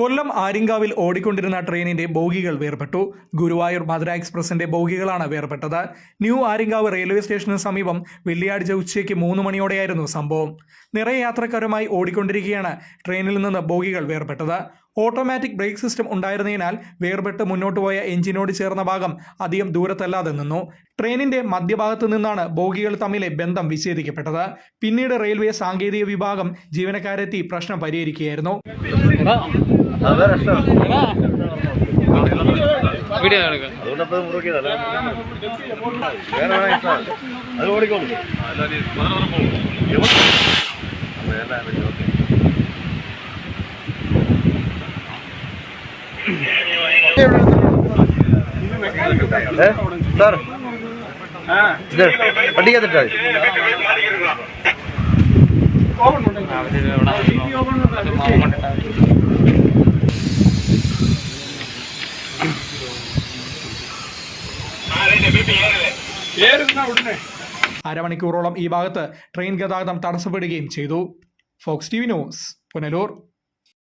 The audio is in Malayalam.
കൊല്ലം ആര്യങ്കാവിൽ ഓടിക്കൊണ്ടിരുന്ന ട്രെയിനിന്റെ ബോഗികൾ വേർപെട്ടു. ഗുരുവായൂർ മധുര എക്സ്പ്രസിന്റെ ബോഗികളാണ് വേർപെട്ടത്. ന്യൂ ആര്യങ്കാവ് റെയിൽവേ സ്റ്റേഷന് സമീപം വെള്ളിയാഴ്ച ഉച്ചയ്ക്ക് മൂന്ന് മണിയോടെയായിരുന്നു സംഭവം. നിറയെ യാത്രക്കാരുമായി ഓടിക്കൊണ്ടിരിക്കുകയാണ് ട്രെയിനിൽ നിന്ന് ബോഗികൾ വേർപെട്ടത്. ഓട്ടോമാറ്റിക് ബ്രേക്ക് സിസ്റ്റം ഉണ്ടായിരുന്നതിനാൽ വേർപെട്ട് മുന്നോട്ട് പോയ എഞ്ചിനോട് ചേർന്ന ഭാഗം അധികം ദൂരത്തല്ലാതെ നിന്നു. ട്രെയിനിന്റെ മധ്യഭാഗത്ത് നിന്നാണ് ബോഗികൾ തമ്മിലെ ബന്ധം വിച്ഛേദിക്കപ്പെട്ടത്. പിന്നീട് റെയിൽവേ സാങ്കേതിക വിഭാഗം ജീവനക്കാരെത്തി പ്രശ്നം പരിഹരിക്കുകയായിരുന്നു. വീഡിയോ അത് ഓടിക്കോളൂ സാർ? ഇത് വണ്ടിക്കകത്തിട്ടാ അരമണിക്കൂറോളം ഈ ഭാഗത്ത് ട്രെയിൻ ഗതാഗതം തടസ്സപ്പെടുകയും ചെയ്തു. Fox T V news Punalur.